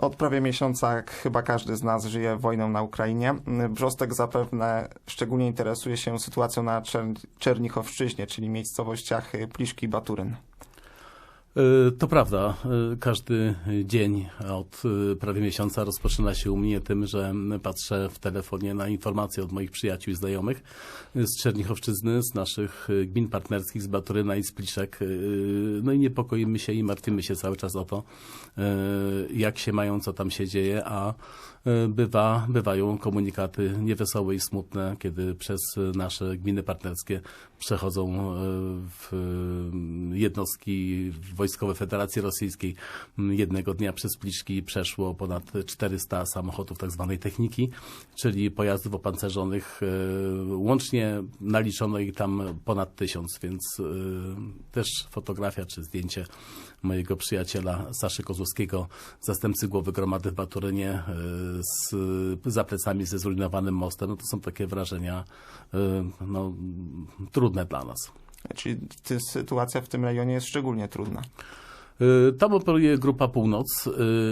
Od prawie miesiąca, chyba każdy z nas żyje wojną na Ukrainie, Brzostek zapewne szczególnie interesuje się sytuacją na Czer- Czernichowszczyźnie, czyli miejscowościach Pliszki i Baturyn. Y, To prawda. Y, Każdy dzień od y, prawie miesiąca rozpoczyna się u mnie tym, że patrzę w telefonie na informacje od moich przyjaciół i znajomych z Czernichowszczyzny, z naszych gmin partnerskich, z Baturyna i z Pliszek. No i niepokoimy się i martwimy się cały czas o to, jak się mają, co tam się dzieje, a bywa, bywają komunikaty niewesołe i smutne, kiedy przez nasze gminy partnerskie przechodzą w jednostki wojskowe Federacji Rosyjskiej. Jednego dnia przez Pliszki przeszło ponad 400 samochodów tak zwanej techniki, czyli pojazdów opancerzonych. y, Łącznie naliczono ich tam ponad tysiąc, więc y, też fotografia czy zdjęcie mojego przyjaciela Saszy Kozłowskiego, zastępcy głowy gromady w Baturynie y, z za plecami ze zrujnowanym mostem, no to są takie wrażenia no, trudne dla nas. Czyli ty, sytuacja w tym rejonie jest szczególnie trudna. Y, Tam operuje Grupa Północ y,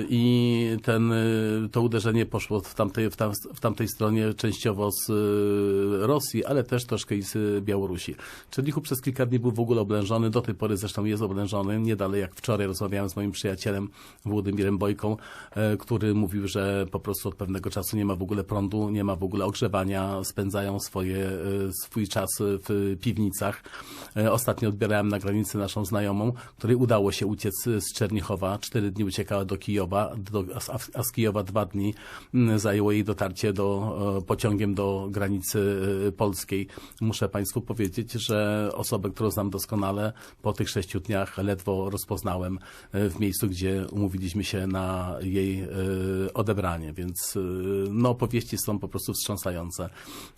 i ten, y, to uderzenie poszło w tamtej, w, tam, w tamtej stronie częściowo z Rosji, ale też troszkę i z Białorusi. Czernichów przez kilka dni był w ogóle oblężony, do tej pory zresztą jest oblężony. Nie dalej jak wczoraj rozmawiałem z moim przyjacielem Włodymirem Bojką, który mówił, że po prostu od pewnego czasu nie ma w ogóle prądu, nie ma w ogóle ogrzewania, spędzają swoje, swój czas w piwnicach. Ostatnio odbierałem na granicy naszą znajomą, której udało się uciec z Czernichowa. Cztery dni uciekała do Kijowa, do, a, z Kijowa dwa dni mm, zajęło jej dotarcie do, e, pociągiem do granicy e, polskiej. Muszę Państwu powiedzieć, że osobę, którą znam doskonale, po tych sześciu dniach ledwo rozpoznałem e, w miejscu, gdzie umówiliśmy się na jej odebranie, więc no, opowieści są po prostu wstrząsające,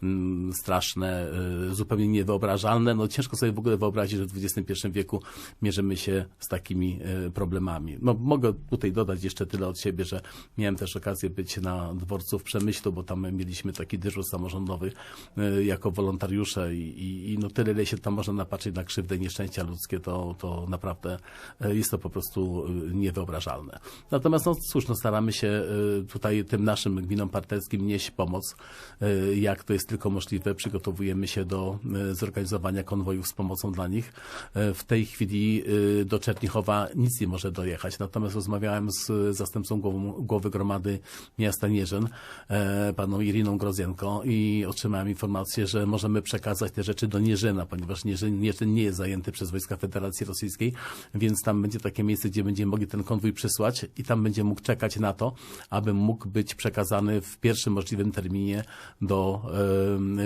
mm, straszne, zupełnie niewyobrażalne. No, ciężko sobie w ogóle wyobrazić, że w XXI wieku mierzymy się z takimi problemami. No, mogę tutaj dodać jeszcze tyle od siebie, że miałem też okazję być na dworcu w Przemyślu, bo tam mieliśmy taki dyżur samorządowy e, jako wolontariusze i, i, i no tyle, ile się tam można napatrzeć na krzywdę i nieszczęścia ludzkie, to, to naprawdę e, jest to po prostu niewyobrażalne. Natomiast no cóż, no staramy się tutaj tym naszym gminom partnerskim nieść pomoc, jak to jest tylko możliwe. Przygotowujemy się do zorganizowania konwojów z pomocą dla nich. W tej chwili do Czernichowa nic nie może dojechać. Natomiast rozmawiałem z zastępcą głową, głowy gromady miasta Nierzyn, e, paną Iriną Grozienko i otrzymałem informację, że możemy przekazać te rzeczy do Nierzyna, ponieważ Nierzyn, Nierzyn nie jest zajęty przez wojska Federacji Rosyjskiej, więc tam będzie takie miejsce, gdzie będziemy mogli ten konwój przysłać i tam będzie mógł czekać na to, aby mógł być przekazany w pierwszym możliwym terminie do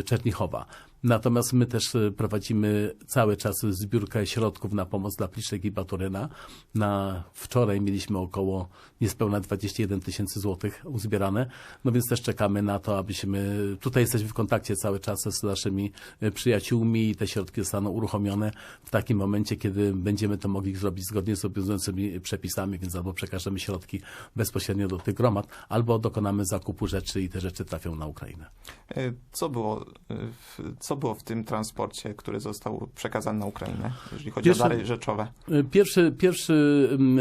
Czernichowa. Natomiast my też e, prowadzimy cały czas zbiórkę środków na pomoc dla Pliszek i Baturyna. Na wczoraj mieliśmy około niespełna 21 tysięcy złotych uzbierane, no więc też czekamy na to, abyśmy, tutaj jesteśmy w kontakcie cały czas z naszymi e, przyjaciółmi i te środki zostaną uruchomione w takim momencie, kiedy będziemy to mogli zrobić zgodnie z obowiązującymi przepisami, więc albo przekażemy środki bezpośrednio do tych gromad, albo dokonamy zakupu rzeczy i te rzeczy trafią na Ukrainę. E, Co było, e, w- co było w tym transporcie, który został przekazany na Ukrainę, jeżeli chodzi Pierwszy- o dary rzeczowe? Pierwszy, pierwszy mm,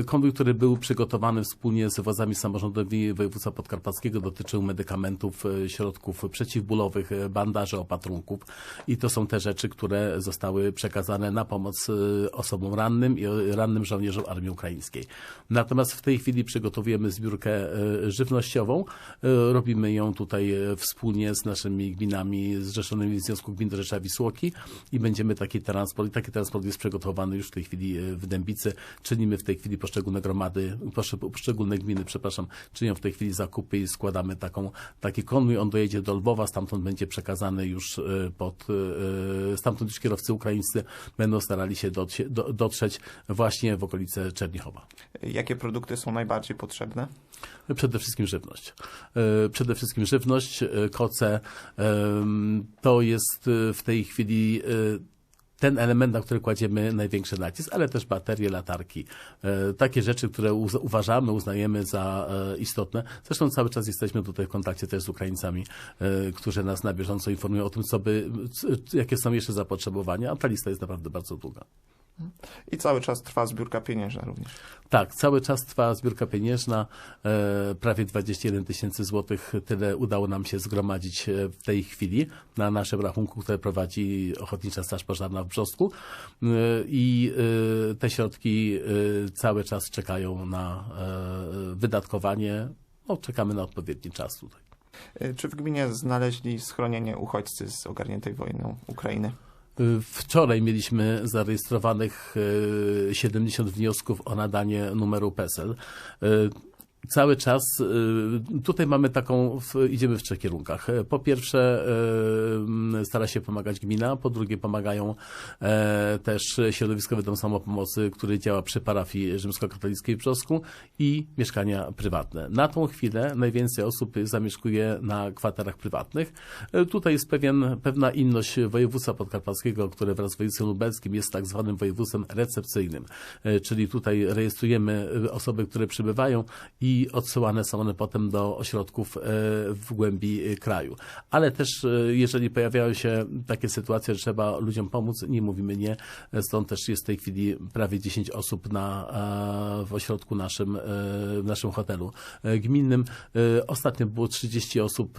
e, konwój, który był przygotowany wspólnie z władzami samorządowymi województwa podkarpackiego dotyczył medykamentów, e, środków przeciwbólowych, e, bandaży, opatrunków i to są te rzeczy, które zostały przekazane na pomoc e, osobom rannym i e, rannym żołnierzom Armii Ukraińskiej. Natomiast w tej chwili przygotowujemy zbiórkę e, żywnościową. E, Robimy ją tutaj e, wspólnie z naszymi gminami zrzeszonymi w Związku Gmin Rzecza Wisłoki i będziemy taki transport, taki transport jest przygotowany już w tej chwili e, w Dębicy. Czynimy w tej chwili poszczególne gromady, poszcze- poszczególne gminy, przepraszam, czynią w tej chwili zakupy i składamy taką, taki konwój. On dojedzie do Lwowa, stamtąd będzie przekazany już e, pod, e, stamtąd już kierowcy ukraińscy będą starali się dotrze- do- dotrzeć właśnie w okolice Czernichowa. Jakie produkty są najbardziej potrzebne? Przede wszystkim żywność. E, Przede wszystkim żywność, e, koce. em, To jest e, w tej chwili e, ten element, na który kładziemy największy nacisk, ale też baterie, latarki. E, Takie rzeczy, które uważamy, uznajemy za e, istotne. Zresztą cały czas jesteśmy tutaj w kontakcie też z Ukraińcami, e, którzy nas na bieżąco informują o tym, co by, jakie są jeszcze zapotrzebowania, a ta lista jest naprawdę bardzo długa. I cały czas trwa zbiórka pieniężna również. Tak, cały czas trwa zbiórka pieniężna. E, prawie 21 tysięcy złotych tyle udało nam się zgromadzić e, w tej chwili na naszym rachunku, które prowadzi Ochotnicza Straż Pożarna w Brzostku. E, I te środki cały czas czekają na wydatkowanie. No, czekamy na odpowiedni czas tutaj. Czy w gminie znaleźli schronienie uchodźcy z ogarniętej wojną Ukrainy? Wczoraj mieliśmy zarejestrowanych e, 70 wniosków o nadanie numeru PESEL. Cały czas e, tutaj mamy taką, idziemy w trzech kierunkach. Po pierwsze e, stara się pomagać gmina, po drugie pomagają e, też środowiskowy dom samopomocy, który działa przy parafii rzymskokatolickiej w Brzosku i mieszkania prywatne. Na tą chwilę najwięcej osób zamieszkuje na kwaterach prywatnych. E, Tutaj jest pewien, pewna inność województwa podkarpackiego, które wraz z województwem lubelskim jest tak zwanym województwem recepcyjnym. E, Czyli tutaj rejestrujemy osoby, które przybywają i odsyłane są one potem do ośrodków e, w głębi e, kraju. Ale też e, jeżeli pojawiają się takie sytuacje, że trzeba ludziom pomóc, nie mówimy nie. Stąd też jest w tej chwili prawie 10 osób na, w ośrodku naszym, w naszym hotelu gminnym. Ostatnio było 30 osób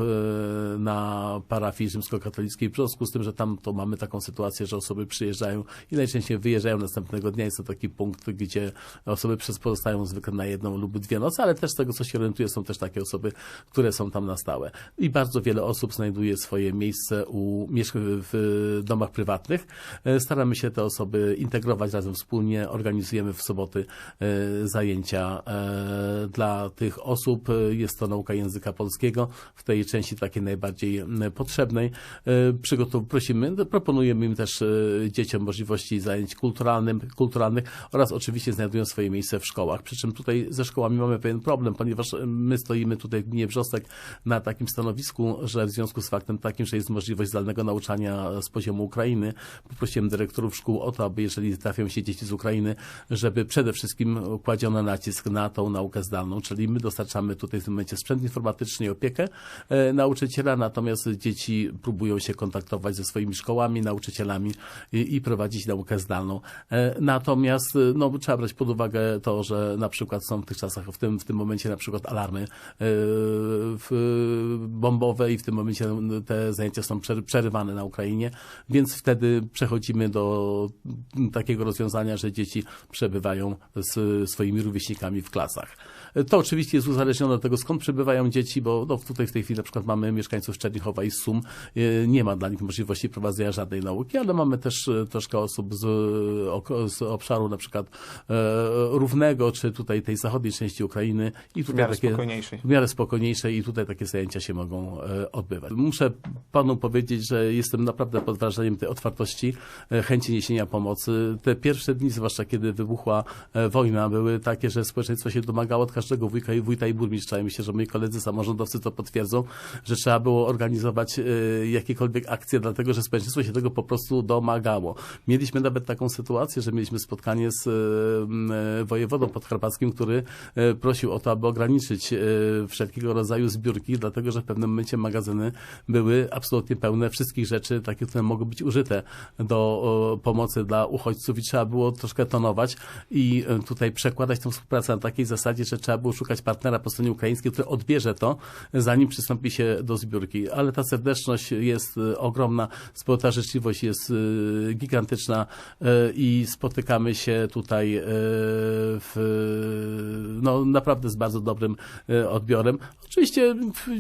na parafii rzymskokatolickiej w Brzosku, z tym, że tam to mamy taką sytuację, że osoby przyjeżdżają i najczęściej wyjeżdżają następnego dnia. Jest to taki punkt, gdzie osoby przez pozostają zwykle na jedną lub dwie noce, ale też z tego, co się orientuję, są też takie osoby, które są tam na stałe. I bardzo wiele osób znajduje swoje miejsce u w domach prywatnych. E, Staramy się te osoby integrować razem wspólnie. Organizujemy w soboty e, zajęcia e, dla tych osób. Jest to nauka języka polskiego w tej części takiej najbardziej potrzebnej. Przygotow- prosimy, proponujemy im też dzieciom możliwości zajęć kulturalnym, kulturalnych oraz oczywiście znajdują swoje miejsce w szkołach. Przy czym tutaj ze szkołami mamy pewien problem, ponieważ e, my stoimy tutaj w gminie na takim stanowisku, że w związku z faktem takim, że jest możliwość zdalnego nauczania z poziomu Ukrainy, poprosiłem dyrektorów szkół o to, aby jeżeli trafią się dzieci z Ukrainy, żeby przede wszystkim kładziono nacisk na tą naukę zdalną, czyli my dostarczamy tutaj w tym momencie sprzęt informatyczny i opiekę e, nauczyciela, natomiast dzieci próbują się kontaktować ze swoimi szkołami, nauczycielami i, i prowadzić naukę zdalną. E, Natomiast no, trzeba brać pod uwagę to, że na przykład są w tych czasach, w tym, w tym momencie na przykład alarmy e, w- bombowe i w tym momencie te zajęcia są przery- przerywane na Ukrainie, więc wtedy przechodzimy do takiego rozwiązania, że dzieci przebywają z swoimi rówieśnikami w klasach. To oczywiście jest uzależnione od tego, skąd przebywają dzieci, bo no, tutaj w tej chwili na przykład mamy mieszkańców Czernichowa i Sum. E, Nie ma dla nich możliwości prowadzenia żadnej nauki, ale mamy też e, troszkę osób z, e, z obszaru na przykład równego, czy tutaj tej zachodniej części Ukrainy i W tutaj miarę takie spokojniejszej. w miarę spokojniejsze i tutaj takie zajęcia się mogą odbywać. Muszę panu powiedzieć, że jestem naprawdę pod wrażeniem tej otwartości, chęci niesienia pomocy. Te pierwsze dni, zwłaszcza kiedy wybuchła wojna, były takie, że społeczeństwo się domagało od każdego wujka wójta i burmistrza. I myślę, że moi koledzy samorządowcy to potwierdzą, że trzeba było organizować e, jakiekolwiek akcje, dlatego że społeczeństwo się tego po prostu domagało. Mieliśmy nawet taką sytuację, że mieliśmy spotkanie z e, e, wojewodą podkarpackim, który prosił o to, aby ograniczyć wszelkiego rodzaju zbiórki, dlatego że w pewnym momencie magazyny były absolutnie pełne wszystkich rzeczy, takie, które mogły być użyte do pomocy dla uchodźców i trzeba było troszkę tonować i tutaj przekładać tę współpracę na takiej zasadzie, że trzeba było szukać partnera po stronie ukraińskiej, który odbierze to, zanim przystąpi się do zbiórki. Ale ta serdeczność jest e, ogromna, społeczna życzliwość jest e, gigantyczna e, i spotykamy się tutaj w, no, naprawdę z bardzo dobrym odbiorem. Oczywiście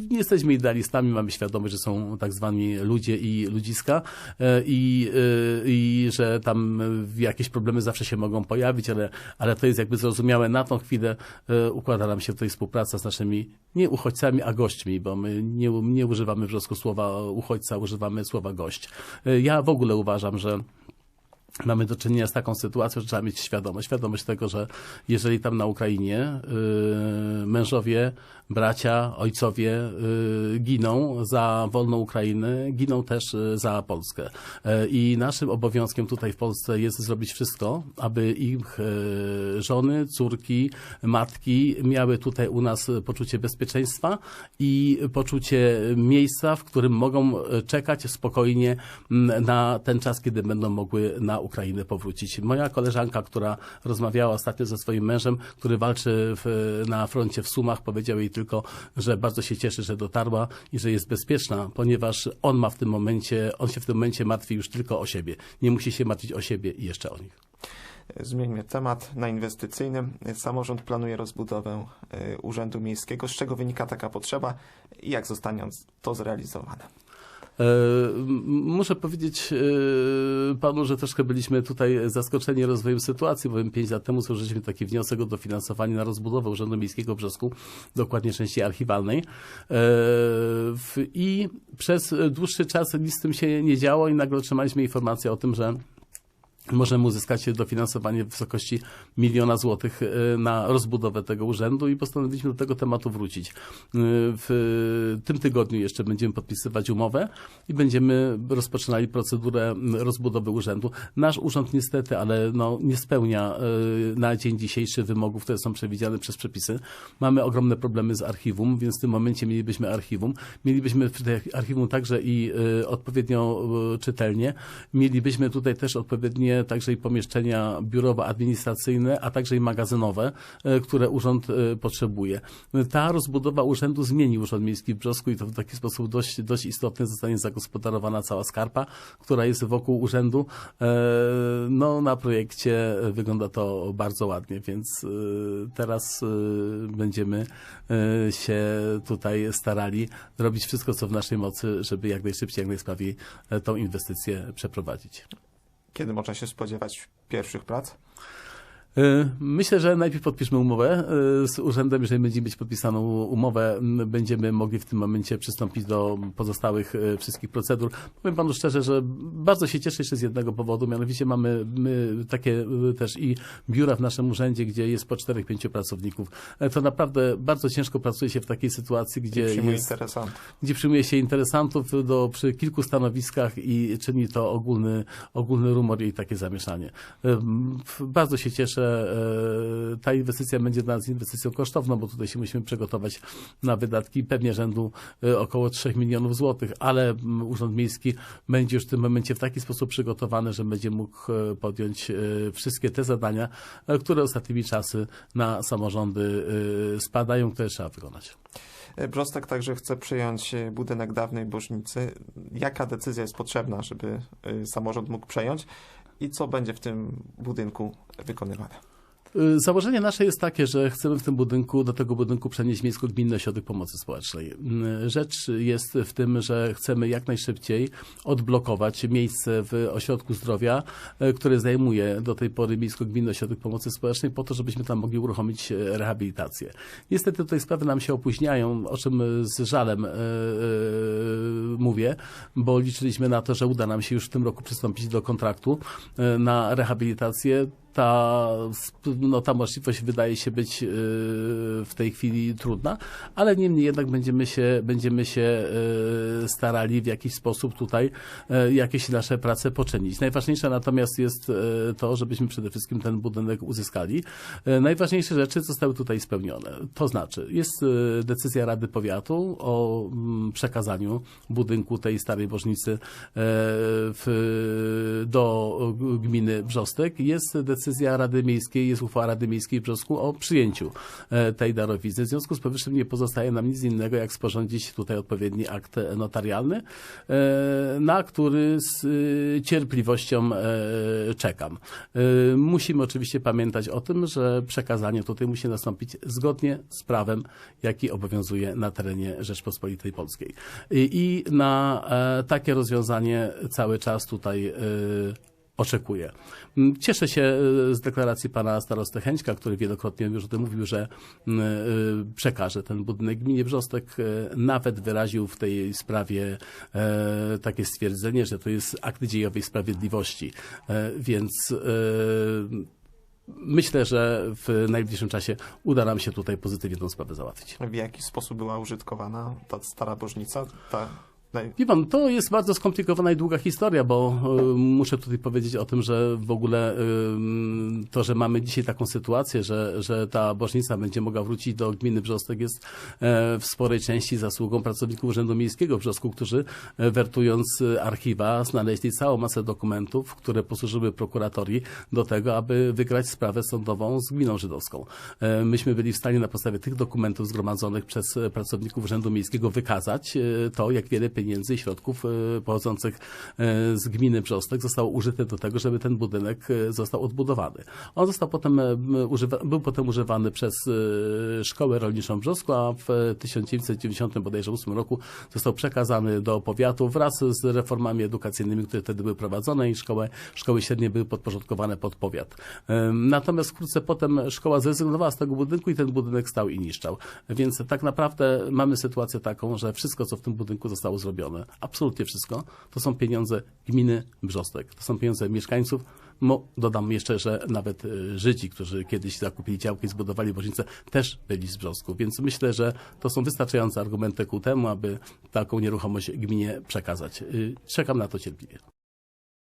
nie jesteśmy idealistami, mamy świadomość, że są tak zwani ludzie i ludziska i, i że tam jakieś problemy zawsze się mogą pojawić, ale, ale to jest jakby zrozumiałe. Na tą chwilę układa nam się tutaj współpraca z naszymi nie uchodźcami, a gośćmi, bo my nie, nie używamy w Wrzosku słowa uchodźca, używamy słowa gość. Ja w ogóle uważam, że mamy do czynienia z taką sytuacją, że trzeba mieć świadomość. Świadomość tego, że jeżeli tam na Ukrainie yy, mężowie, bracia, ojcowie yy, giną za wolną Ukrainę, giną też yy, za Polskę. Yy, I naszym obowiązkiem tutaj w Polsce jest zrobić wszystko, aby ich yy, żony, córki, matki miały tutaj u nas poczucie bezpieczeństwa i poczucie miejsca, w którym mogą czekać spokojnie na ten czas, kiedy będą mogły na na Ukrainę powrócić. Moja koleżanka, która rozmawiała ostatnio ze swoim mężem, który walczy w, na froncie w Sumach, powiedział jej tylko, że bardzo się cieszy, że dotarła i że jest bezpieczna, ponieważ on ma w tym momencie, on się w tym momencie martwi już tylko o siebie. Nie musi się martwić o siebie i jeszcze o nich. Zmieńmy temat na inwestycyjny. Samorząd planuje rozbudowę y, Urzędu Miejskiego. Z czego wynika taka potrzeba i jak zostanie to zrealizowane? E, Muszę powiedzieć e, panu, że troszkę byliśmy tutaj zaskoczeni rozwojem sytuacji, bowiem 5 lat temu złożyliśmy taki wniosek o dofinansowanie na rozbudowę Urzędu Miejskiego Brzosku, dokładnie części archiwalnej. E, I przez dłuższy czas nic z tym się nie działo i nagle otrzymaliśmy informację o tym, że możemy uzyskać dofinansowanie w wysokości miliona złotych e, na rozbudowę tego urzędu i postanowiliśmy do tego tematu wrócić. E, W tym tygodniu jeszcze będziemy podpisywać umowę i będziemy rozpoczynali procedurę rozbudowy urzędu. Nasz urząd niestety, ale no, nie spełnia e, na dzień dzisiejszy wymogów, które są przewidziane przez przepisy. Mamy ogromne problemy z archiwum, więc w tym momencie mielibyśmy archiwum. Mielibyśmy w archiwum także i odpowiednio czytelnie. Mielibyśmy tutaj też odpowiednie także i pomieszczenia biurowo-administracyjne, a także i magazynowe, e, które urząd e, potrzebuje. Ta rozbudowa urzędu zmieni Urząd Miejski w Brzosku i to w taki sposób dość, dość istotny zostanie zagospodarowana cała skarpa, która jest wokół urzędu. E, No, na projekcie wygląda to bardzo ładnie, więc teraz będziemy się tutaj starali robić wszystko, co w naszej mocy, żeby jak najszybciej, jak najsprawniej tą inwestycję przeprowadzić. Kiedy można się spodziewać pierwszych prac? E, Myślę, że najpierw podpiszmy umowę e, z urzędem. Jeżeli będzie mieć podpisaną umowę, będziemy mogli w tym momencie przystąpić do pozostałych e, wszystkich procedur. Powiem panu szczerze, że bardzo się cieszę jeszcze z jednego powodu, mianowicie mamy my takie e, też i biura w naszym urzędzie, gdzie jest po 4-5 pracowników. E, To naprawdę bardzo ciężko pracuje się w takiej sytuacji, gdzie Przyjmuje jest gdzie przyjmuje się interesantów do, przy kilku stanowiskach i czyni to ogólny, ogólny rumor i takie zamieszanie. F- Bardzo się cieszę. E, Ta inwestycja będzie dla nas inwestycją kosztowną, bo tutaj się musimy przygotować na wydatki pewnie rzędu e, około 3 milionów złotych, ale Urząd Miejski będzie już w tym momencie w taki sposób przygotowany, że będzie mógł e, podjąć wszystkie te zadania, które ostatnimi czasy na samorządy spadają, które trzeba wykonać. Brzostek także chce przyjąć e, budynek dawnej Bożnicy. Jaka decyzja jest potrzebna, żeby samorząd mógł przejąć i co będzie w tym budynku wykonywane? Y, Założenie nasze jest takie, że chcemy w tym budynku, do tego budynku przenieść Miejsko-Gminny Ośrodek Pomocy Społecznej. Y, Rzecz jest w tym, że chcemy jak najszybciej odblokować miejsce w ośrodku zdrowia, y, które zajmuje do tej pory Miejsko-Gminny Ośrodek Pomocy Społecznej, po to, żebyśmy tam mogli uruchomić rehabilitację. Niestety tutaj sprawy nam się opóźniają, o czym z żalem mówię, bo liczyliśmy na to, że uda nam się już w tym roku przystąpić do kontraktu na rehabilitację ta, no, ta możliwość wydaje się być yy, w tej chwili trudna, ale niemniej jednak będziemy się, będziemy się yy, starali w jakiś sposób tutaj yy, jakieś nasze prace poczynić. Najważniejsze natomiast jest to, żebyśmy przede wszystkim ten budynek uzyskali. Najważniejsze rzeczy zostały tutaj spełnione. To znaczy, jest decyzja Rady Powiatu o mm, przekazaniu budynku tej starej bożnicy w, do gminy Brzostek. Jest decyzja Rady Miejskiej, jest uchwała Rady Miejskiej w Brzosku o przyjęciu e, tej darowizny. W związku z powyższym nie pozostaje nam nic innego, jak sporządzić tutaj odpowiedni akt notarialny, e, na który z e, cierpliwością czekam. Musimy oczywiście pamiętać o tym, że przekazanie tutaj musi nastąpić zgodnie z prawem, jaki obowiązuje na terenie Rzeczpospolitej Polskiej. I, na takie rozwiązanie cały czas tutaj e, oczekuję. Mm, Cieszę się e, z deklaracji pana starosty Chęćka, który wielokrotnie już o tym mówił, że mm, e, przekaże ten budynek gminie Brzostek. E, Nawet wyraził w tej sprawie takie stwierdzenie, że to jest akt dziejowej sprawiedliwości. Więc myślę, że w najbliższym czasie uda nam się tutaj pozytywnie tę sprawę załatwić. W jaki sposób była użytkowana ta stara Bożnica? Ta Wie pan, to jest bardzo skomplikowana i długa historia, bo y, muszę tutaj powiedzieć o tym, że w ogóle y, to, że mamy dzisiaj taką sytuację, że, że ta bożnica będzie mogła wrócić do gminy Brzostek jest e, w sporej części zasługą pracowników Urzędu Miejskiego w Brzosku, którzy e, wertując e, archiwa znaleźli całą masę dokumentów, które posłużyły prokuratorii do tego, aby wygrać sprawę sądową z gminą żydowską. E, Myśmy byli w stanie na podstawie tych dokumentów zgromadzonych przez e, pracowników Urzędu Miejskiego wykazać e, to, jak wiele pieniędzy i środków e, pochodzących e, z gminy Brzostek zostało użyte do tego, żeby ten budynek e, został odbudowany. On został potem, był potem używany przez Szkołę Rolniczą Brzosku, a w 1990 bodajże 8 roku został przekazany do powiatu wraz z reformami edukacyjnymi, które wtedy były prowadzone i szkoły, szkoły średnie były podporządkowane pod powiat. Natomiast wkrótce potem szkoła zrezygnowała z tego budynku i ten budynek stał i niszczał. Więc tak naprawdę mamy sytuację taką, że wszystko, co w tym budynku zostało zrobione, absolutnie wszystko, to są pieniądze gminy Brzostek. To są pieniądze mieszkańców. Mo, dodam jeszcze, że nawet e, Żydzi, którzy kiedyś zakupili działkę i zbudowali bożnicę, też byli z Brzosku. Więc myślę, że to są wystarczające argumenty ku temu, aby taką nieruchomość gminie przekazać. Y, Czekam na to cierpliwie.